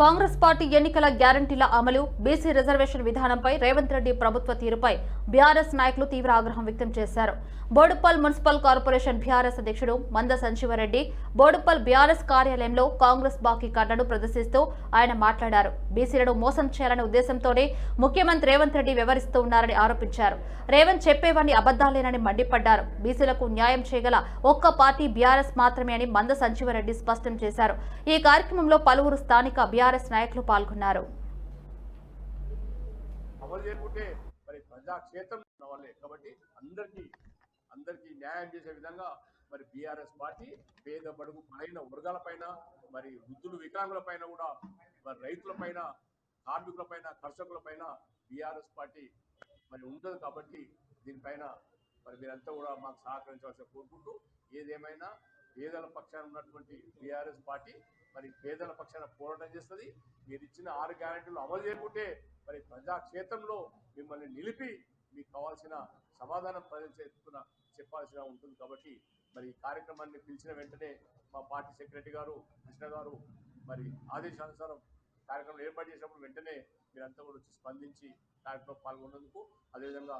Congress party ఎన్నికల గ్యారంటీల అమలు బీసీ రిజర్వేషన్ విధానంపై రేవంత్ రెడ్డి ప్రభుత్వ తీరుపై బీఆర్ఎస్ నాయకులు తీవ్ర ఆగ్రహం వ్యక్తం చేశారు. బోడుపల్ మున్సిపల్ కార్పొరేషన్ బీఆర్ఎస్ అధ్యక్షుడు మంద సంజీవరెడ్డి బోడుపల్ బీఆర్ఎస్ కార్యాలయంలో కాంగ్రెస్ బాకీ కార్డును ప్రదర్శిస్తూ ఆయన మాట్లాడారు. బీసీలను మోసం చేయాలనే ఉద్దేశంతోనే ముఖ్యమంత్రి రేవంత్ రెడ్డి వ్యవహరిస్తూ ఉన్నారని ఆరోపించారు. రేవంత్ చెప్పేవన్నీ అబద్దాలేనని మండిపడ్డారు. బీసీలకు న్యాయం చేయగల ఒక్క పార్టీ బీఆర్ఎస్ మాత్రమే అని మంద సంజీవరెడ్డి స్పష్టం చేశారు. ఈ కార్యక్రమంలో పలువురు స్థానిక బీఆర్ఎస్ నాయకులు పాల్గొన్నారు. మరి ప్రజాక్షేత్రం వాళ్ళే కాబట్టి అందరికీ అందరికీ న్యాయం చేసే విధంగా మరి బీఆర్ఎస్ పార్టీ పేద బడుగు పైన వర్గాల పైన మరి వృద్ధులు వికలాంగుల పైన కూడా మరి రైతుల పైన కార్మికుల పైన కర్షకుల పైన బీఆర్ఎస్ పార్టీ మరి ఉంటుంది కాబట్టి దీనిపైన మరి మీరంతా కూడా మాకు సహకరించవలసి కోరుకుంటూ ఏదేమైనా పేదల పక్షాన ఉన్నటువంటి బీఆర్ఎస్ పార్టీ మరి పేదల పక్షాన పోరాటం చేస్తుంది. మీరు ఇచ్చిన ఆరు గ్యారెంటీలు అమలు చేయకుంటే మరి ప్రజాక్షేత్రంలో మిమ్మల్ని నిలిపి మీకు కావాల్సిన సమాధానం ప్రజలు చెప్తున్న చెప్పాల్సిన ఉంటుంది కాబట్టి మరి ఈ కార్యక్రమాన్ని పిలిచిన వెంటనే మా పార్టీ సెక్రటరీ గారు కృష్ణ గారు మరి ఆదేశానుసారం కార్యక్రమం ఏర్పాటు చేసినప్పుడు వెంటనే మీరంతా కూడా వచ్చి స్పందించి కార్యక్రమం పాల్గొన్నందుకు అదేవిధంగా